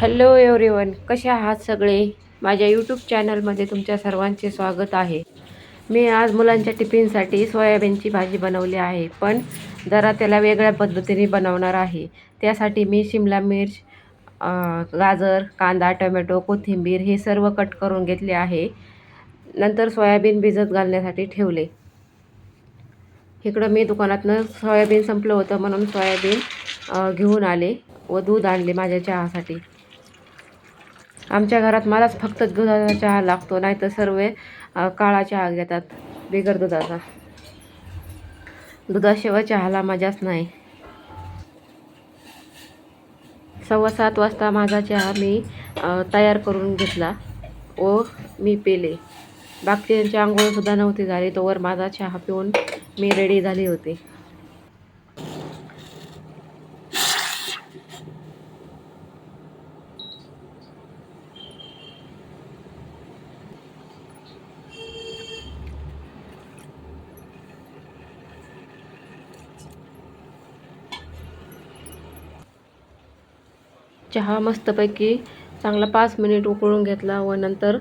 Hello everyone कसे आहात सगळे? माझ्या यूट्यूब चॅनलमध्ये तुमच्या सर्वांचे स्वागत आहे. मी आज मुलांच्या टिफिनसाठी सोयाबीनची भाजी बनवली आहे पण जरा त्याला वेगळ्या पद्धतीने बनवणार आहे. त्यासाठी मी शिमला मिर्च गाजर कांदा टोमॅटो कोथिंबीर हे सर्व कट करून घेतले आहे. नंतर सोयाबीन भिजत घालण्यासाठी ठेवले. इकडं मी दुकानातनं सोयाबीन संपलं होतं म्हणून सोयाबीन घेऊन आले व दूध आणले माझ्या चहासाठी. आमच्या घरात मलाच फक्त दुधाचा चहा लागतो नाही तर सर्व काळा चहा घेतात बिगर दुधाचा. दुधाशिवाय चहाला मजाच नाही. सव्वा सात वाजता माझा चहा मी तयार करून घेतला व मी पेले. बाकीच्यांची आंघोळसुद्धा नव्हती झाली तोवर माझा चहा पिऊन मी रेडी झाली होती. चहा मस्तपैकी चांगला पाच मिनिट उकळून घेतला व नंतर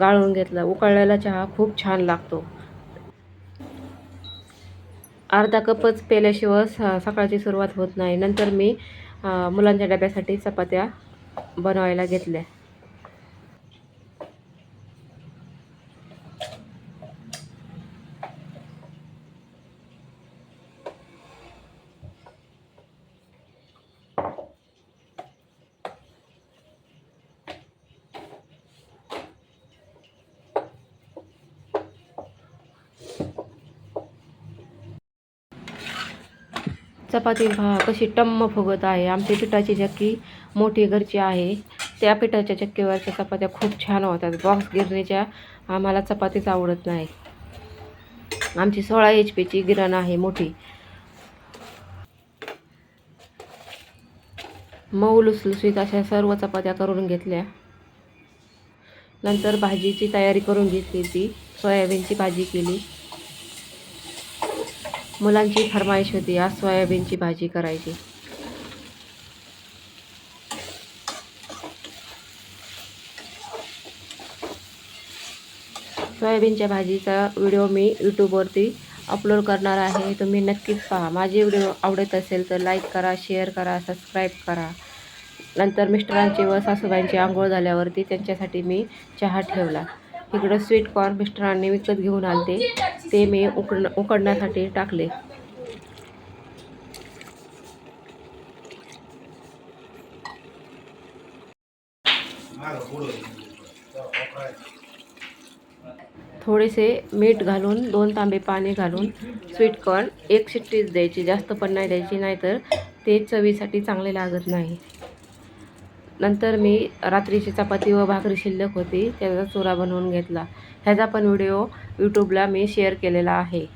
गाळून घेतला. उकळलेला चहा खूप छान लागतो. अर्धा कपच पेल्याशिवाय स सकाळची सुरुवात होत नाही. नंतर मी मुलांच्या डब्यासाठी चपात्या बनवायला घेतल्या. चपाती पहा कशी टम्म फुगत आहे. आमची पिठाची चक्की मोठी घरची आहे. त्या पिठाच्या चक्कीवरच्या चपात्या खूप छान होतात. बॉक्स गिरणीच्या आम्हाला चपातीच आवडत नाही. आमची सोळा एच पीची गिरण आहे मोठी. मऊ लुसलुसीत अशा सर्व चपात्या करून घेतल्या. नंतर भाजीची तयारी करून घेतली ती. सोयाबीनची भाजी केली. मुलांची फरमाईश होती आज सोयाबीनची भाजी करायची. सोयाबीनच्या भाजीचा व्हिडिओ मी यूट्यूबवरती अपलोड करणार आहे. तुम्ही नक्कीच पहा. माझे व्हिडिओ आवडत असेल तर लाईक करा शेअर करा सबस्क्राईब करा. नंतर मिस्टरांची व सासूबाईंची आंघोळ झाल्यावरती त्यांच्यासाठी मी चहा ठेवला. इकडं स्वीट कॉर्न मिस्टरांनी विकत घेऊन आले ते मी उकड उकडण्यासाठी टाकले. थोडेसे मीठ घालून दोन तांबे पाणी घालून स्वीट कॉर्न एक शिट्टीच द्यायची. जास्त पण नाही द्यायची नाहीतर ते चवीसाठी चांगले लागत नाही. नंतर मी रात्रीची चपाती व भाकरी शिल्लक होती त्याचा चुरा बनवून घेतला. ह्याचा पण व्हिडिओ यूट्यूबला मी शेअर केलेला आहे.